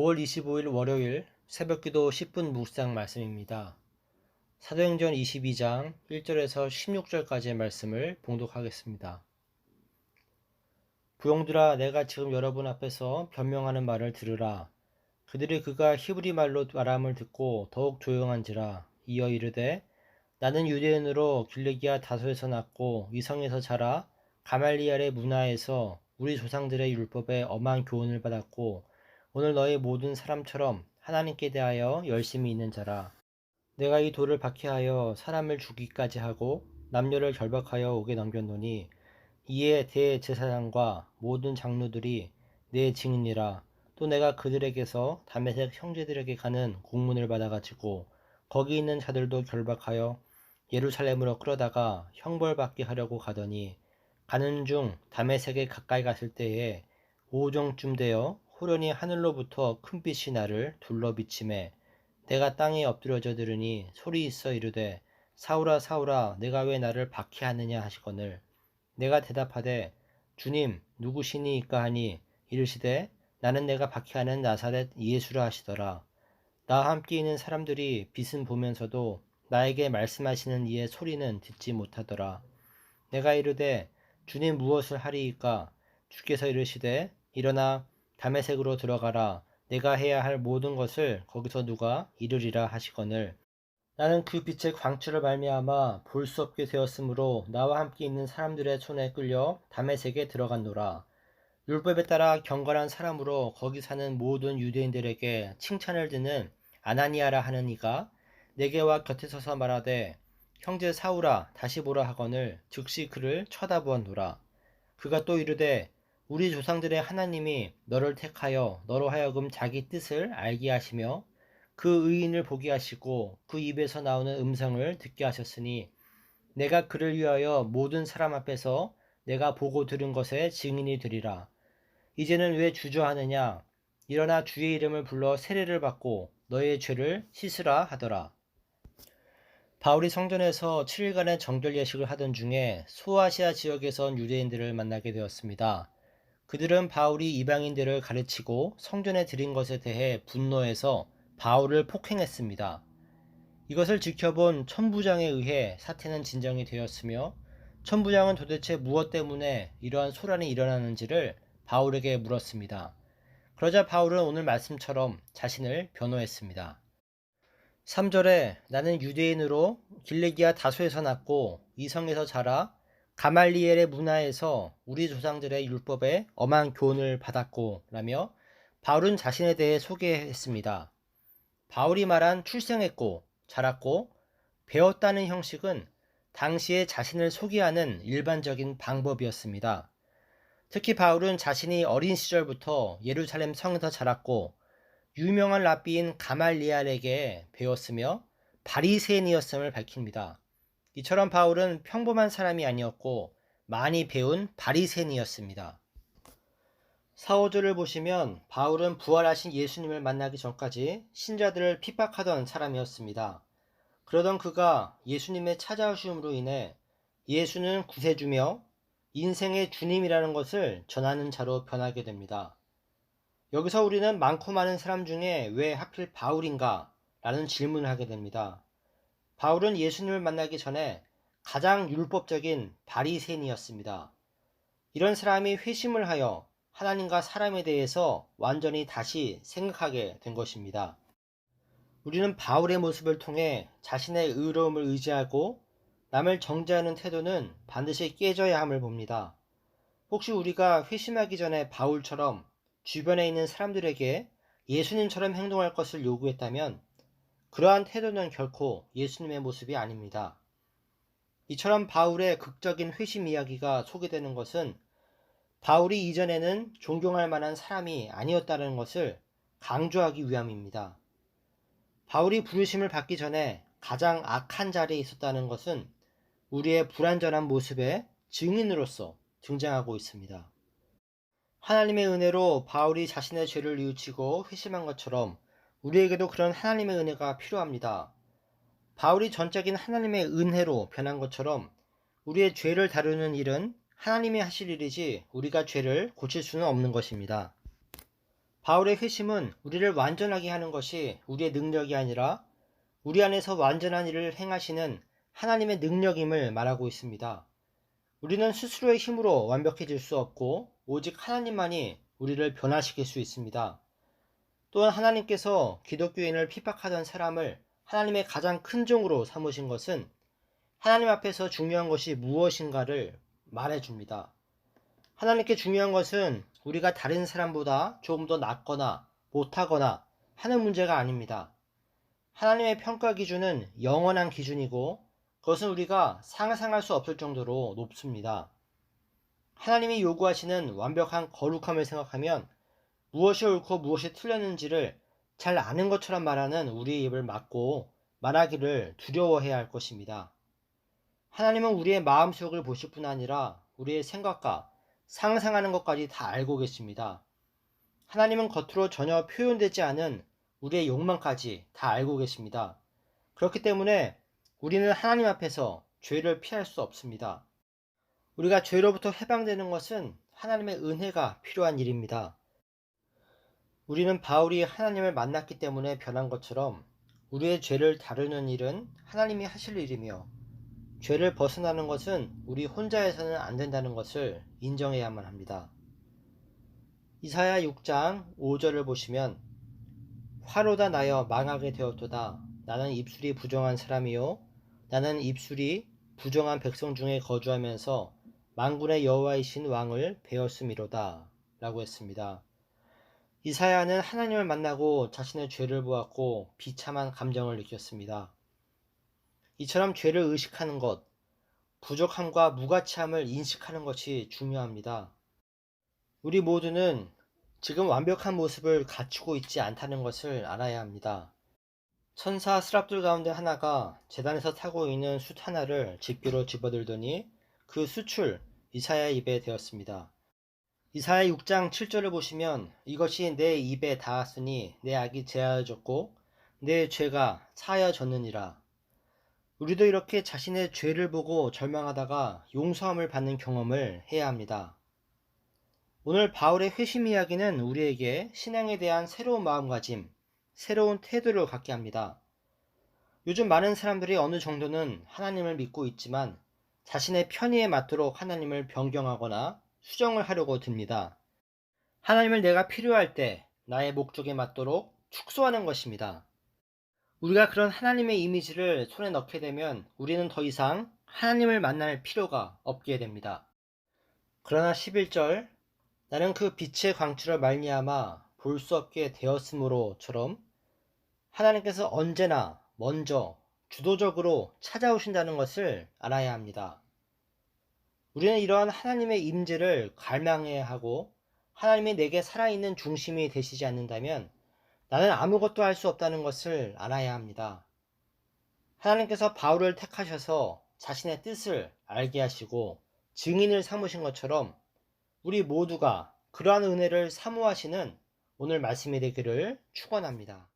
5월 25일 월요일 새벽기도 10분 묵상 말씀입니다. 사도행전 22장 1절에서 16절까지의 말씀을 봉독하겠습니다. 부용들아 내가 지금 여러분 앞에서 변명하는 말을 들으라. 그들이 그가 히브리 말로 말함을 듣고 더욱 조용한지라 이어 이르되 나는 유대인으로 길르기아 다소에서 났고 이성에서 자라 가말리알의 문화에서 우리 조상들의 율법에 엄한 교훈을 받았고 오늘 너희 모든 사람처럼 하나님께 대하여 열심히 있는 자라. 내가 이 돌을 박해하여 사람을 죽이기까지 하고 남녀를 결박하여 오게 넘겼노니 이에 대제사장과 모든 장로들이 내 증인이라. 또 내가 그들에게서 담에색 형제들에게 가는 공문을 받아가지고 거기 있는 자들도 결박하여 예루살렘으로 끌어다가 형벌받게 하려고 가더니 가는 중 담에색에 가까이 갔을 때에 오종쯤 되어 호련히 하늘로부터 큰 빛이 나를 둘러 비침에 내가 땅에 엎드려져 들으니 소리 있어 이르되 사울아 사울아 내가 왜 나를 박해하느냐 하시거늘. 내가 대답하되 주님 누구시니이까 하니? 이르시되 나는 내가 박해하는 나사렛 예수라 하시더라. 나와 함께 있는 사람들이 빛은 보면서도 나에게 말씀하시는 이의 소리는 듣지 못하더라. 내가 이르되 주님 무엇을 하리이까? 주께서 이르시되 일어나 담에색으로 들어가라. 내가 해야 할 모든 것을 거기서 누가 이르리라 하시거늘 나는 그 빛의 광추를 말미암아 볼 수 없게 되었으므로 나와 함께 있는 사람들의 손에 끌려 담에색에 들어갔노라. 율법에 따라 경건한 사람으로 거기 사는 모든 유대인들에게 칭찬을 듣는 아나니아라 하는 이가 내게와 곁에 서서 말하되 형제 사울아 다시 보라 하거늘 즉시 그를 쳐다보았노라. 그가 또 이르되 우리 조상들의 하나님이 너를 택하여 너로 하여금 자기 뜻을 알게 하시며 그 의인을 보게 하시고 그 입에서 나오는 음성을 듣게 하셨으니 내가 그를 위하여 모든 사람 앞에서 내가 보고 들은 것에 증인이 되리라. 이제는 왜 주저하느냐? 일어나 주의 이름을 불러 세례를 받고 너의 죄를 씻으라 하더라. 바울이 성전에서 7일간의 정결 예식을 하던 중에 소아시아 지역에서 온 유대인들을 만나게 되었습니다. 그들은 바울이 이방인들을 가르치고 성전에 들인 것에 대해 분노해서 바울을 폭행했습니다. 이것을 지켜본 천부장에 의해 사태는 진정이 되었으며 천부장은 도대체 무엇 때문에 이러한 소란이 일어나는지를 바울에게 물었습니다. 그러자 바울은 오늘 말씀처럼 자신을 변호했습니다. 3절에 나는 유대인으로 길레기아 다소에서 났고 이성에서 자라 가말리엘의 문화에서 우리 조상들의 율법에 엄한 교훈을 받았고 라며 바울은 자신에 대해 소개했습니다. 바울이 말한 출생했고 자랐고 배웠다는 형식은 당시에 자신을 소개하는 일반적인 방법이었습니다. 특히 바울은 자신이 어린 시절부터 예루살렘 성에서 자랐고 유명한 랍비인 가말리알에게 배웠으며 바리새인이었음을 밝힙니다. 이처럼 바울은 평범한 사람이 아니었고 많이 배운 바리새인이었습니다. 사오절을 보시면 바울은 부활하신 예수님을 만나기 전까지 신자들을 핍박하던 사람이었습니다. 그러던 그가 예수님의 찾아오심으로 인해 예수는 구세주며 인생의 주님이라는 것을 전하는 자로 변하게 됩니다. 여기서 우리는 많고 많은 사람 중에 왜 하필 바울인가? 라는 질문을 하게 됩니다. 바울은 예수님을 만나기 전에 가장 율법적인 바리새인이었습니다. 이런 사람이 회심을 하여 하나님과 사람에 대해서 완전히 다시 생각하게 된 것입니다. 우리는 바울의 모습을 통해 자신의 의로움을 의지하고 남을 정죄하는 태도는 반드시 깨져야 함을 봅니다. 혹시 우리가 회심하기 전에 바울처럼 주변에 있는 사람들에게 예수님처럼 행동할 것을 요구했다면 그러한 태도는 결코 예수님의 모습이 아닙니다. 이처럼 바울의 극적인 회심 이야기가 소개되는 것은 바울이 이전에는 존경할 만한 사람이 아니었다는 것을 강조하기 위함입니다. 바울이 부르심을 받기 전에 가장 악한 자리에 있었다는 것은 우리의 불완전한 모습의 증인으로서 등장하고 있습니다. 하나님의 은혜로 바울이 자신의 죄를 뉘우치고 회심한 것처럼 우리에게도 그런 하나님의 은혜가 필요합니다. 바울이 전적인 하나님의 은혜로 변한 것처럼 우리의 죄를 다루는 일은 하나님이 하실 일이지 우리가 죄를 고칠 수는 없는 것입니다. 바울의 회심은 우리를 완전하게 하는 것이 우리의 능력이 아니라 우리 안에서 완전한 일을 행하시는 하나님의 능력임을 말하고 있습니다. 우리는 스스로의 힘으로 완벽해질 수 없고 오직 하나님만이 우리를 변화시킬 수 있습니다. 또한 하나님께서 기독교인을 핍박하던 사람을 하나님의 가장 큰 종으로 삼으신 것은 하나님 앞에서 중요한 것이 무엇인가를 말해줍니다. 하나님께 중요한 것은 우리가 다른 사람보다 조금 더 낫거나 못하거나 하는 문제가 아닙니다. 하나님의 평가 기준은 영원한 기준이고 그것은 우리가 상상할 수 없을 정도로 높습니다. 하나님이 요구하시는 완벽한 거룩함을 생각하면 무엇이 옳고 무엇이 틀렸는지를 잘 아는 것처럼 말하는 우리의 입을 막고 말하기를 두려워해야 할 것입니다. 하나님은 우리의 마음속을 보실 뿐 아니라 우리의 생각과 상상하는 것까지 다 알고 계십니다. 하나님은 겉으로 전혀 표현되지 않은 우리의 욕망까지 다 알고 계십니다. 그렇기 때문에 우리는 하나님 앞에서 죄를 피할 수 없습니다. 우리가 죄로부터 해방되는 것은 하나님의 은혜가 필요한 일입니다. 우리는 바울이 하나님을 만났기 때문에 변한 것처럼 우리의 죄를 다루는 일은 하나님이 하실 일이며 죄를 벗어나는 것은 우리 혼자에서는 안 된다는 것을 인정해야만 합니다. 이사야 6장 5절을 보시면 화로다 나여 망하게 되었도다. 나는 입술이 부정한 사람이요. 나는 입술이 부정한 백성 중에 거주하면서 만군의 여호와이신 왕을 배웠음이로다. 라고 했습니다. 이사야는 하나님을 만나고 자신의 죄를 보았고 비참한 감정을 느꼈습니다. 이처럼 죄를 의식하는 것, 부족함과 무가치함을 인식하는 것이 중요합니다. 우리 모두는 지금 완벽한 모습을 갖추고 있지 않다는 것을 알아야 합니다. 천사 스랍들 가운데 하나가 재단에서 타고 있는 숯 하나를 집기로 집어들더니 그 숯을 이사야의 입에 대었습니다. 이사야 6장 7절을 보시면 이것이 내 입에 닿았으니 내 악이 제하여졌고 내 죄가 사하여졌느니라. 우리도 이렇게 자신의 죄를 보고 절망하다가 용서함을 받는 경험을 해야 합니다. 오늘 바울의 회심 이야기는 우리에게 신앙에 대한 새로운 마음가짐, 새로운 태도를 갖게 합니다. 요즘 많은 사람들이 어느 정도는 하나님을 믿고 있지만 자신의 편의에 맞도록 하나님을 변경하거나 수정을 하려고 듭니다. 하나님을 내가 필요할 때 나의 목적에 맞도록 축소하는 것입니다. 우리가 그런 하나님의 이미지를 손에 넣게 되면 우리는 더 이상 하나님을 만날 필요가 없게 됩니다. 그러나 11절 나는 그 빛의 광추를 말미암아 볼 수 없게 되었으므로처럼 하나님께서 언제나 먼저 주도적으로 찾아오신다는 것을 알아야 합니다. 우리는 이러한 하나님의 임재를 갈망해야 하고 하나님이 내게 살아있는 중심이 되시지 않는다면 나는 아무것도 할 수 없다는 것을 알아야 합니다. 하나님께서 바울을 택하셔서 자신의 뜻을 알게 하시고 증인을 삼으신 것처럼 우리 모두가 그러한 은혜를 사모하시는 오늘 말씀이 되기를 축원합니다.